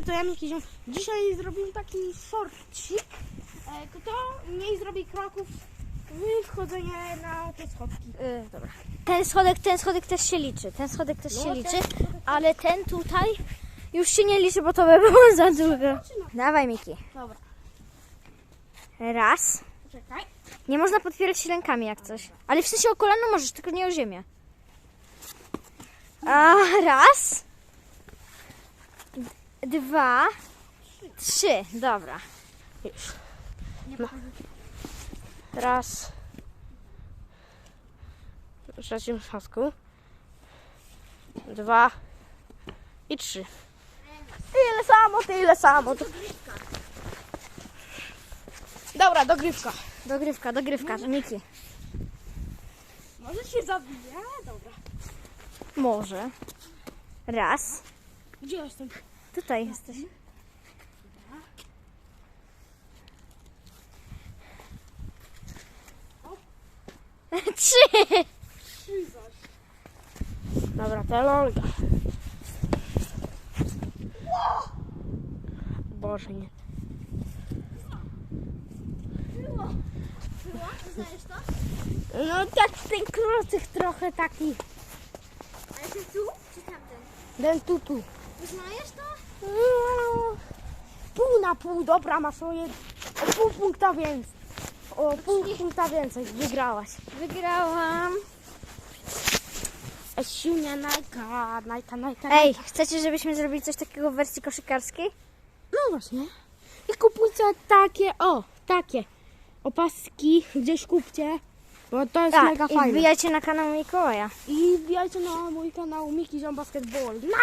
to ja Miki Ziom. Dzisiaj zrobimy taki shortcik. E, kto mniej zrobi kroków w wchodzenie na te schodki. Y, dobra. Ten schodek, ten schodek też się liczy. Ten schodek też No, się ten liczy, schodek ale ten tutaj już się nie liczy, bo to by było za dużo. Dawaj, Miki. Dobra, Raz. czekaj. Nie można podpierać się rękami jak coś. Ale w sensie o kolano możesz, tylko nie o ziemię. A, raz. Dwa. Trzy. Dobra. Już. No. Raz. W trzecim schodku. Dwa. I trzy. Tyle samo, tyle samo. Dobra, dogrywka. Dogrywka, dogrywka. Miki. Może się zabije? Dobra. Może. Raz. Gdzie jestem? Tutaj jesteś. Trzy. Trzy zaś. Dobra, to Olga. Boże, nie. Znajesz to? No tak ten krucych trochę taki. Ale ten tu czy tamten? Ten tutu. Uznajesz to? No, pół na pół, dobra, masz swoje o pół punkta więcej. O pół punkta więcej, wygrałaś. Wygrałam. Siunia, najka, najka, najka. Ej, chcecie, żebyśmy zrobili coś takiego w wersji koszykarskiej? No właśnie. I kupujcie takie, o, takie opaski, gdzieś kupcie, bo to jest mega Tak, i fajne. wbijajcie na kanał Mikołaja. I wbijajcie na mój kanał Miki Ziom Basketball. No!